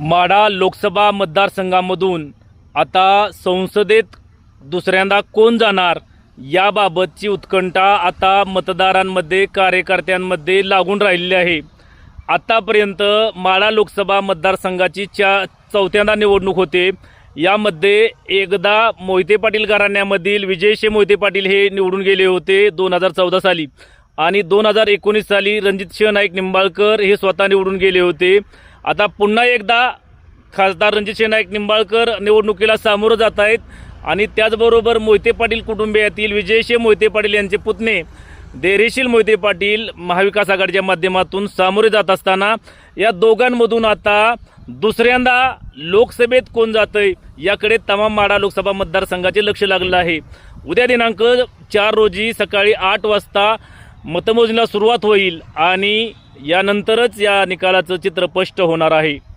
माढा लोकसभा मतदारसंघामधून आता संसदेत दुसऱ्यांदा कोण जाणार याबाबतची उत्कंठा आता मतदारांमध्ये कार्यकर्त्यांमध्ये लागून राहिलेली आहे. आतापर्यंत माढा लोकसभा मतदारसंघाची च्या चौथ्यांदा निवडणूक होते. यामध्ये एकदा मोहिते पाटील घराण्यामधील विजयशे मोहिते पाटील हे निवडून गेले होते दोन हजार चौदा साली. आणि दोन हजार एकोणीस साली रणजित सिंह नाईक निंबाळकर हे स्वतः निवडून गेले होते. आता पुन्हा एकदा खासदार रणजित नाईक निंबाळकर निवडणुकीला सामोरं जात आहेत. आणि त्याचबरोबर मोहिते पाटील कुटुंबियातील विजयशे मोहिते पाटील यांचे पुतणे देरेशील मोहिते पाटील महाविकास आघाडीच्या माध्यमातून सामोरे जात असताना या दोघांमधून आता दुसऱ्यांदा लोकसभेत कोण जातंय याकडे तमाम माडा लोकसभा मतदारसंघाचे लक्ष लागलं आहे. उद्या दिनांक चार रोजी सकाळी आठ वाजता मतमोजणीला सुरुवात होईल आणि यानंतरच या निकालाचं चित्र स्पष्ट होणार आहे.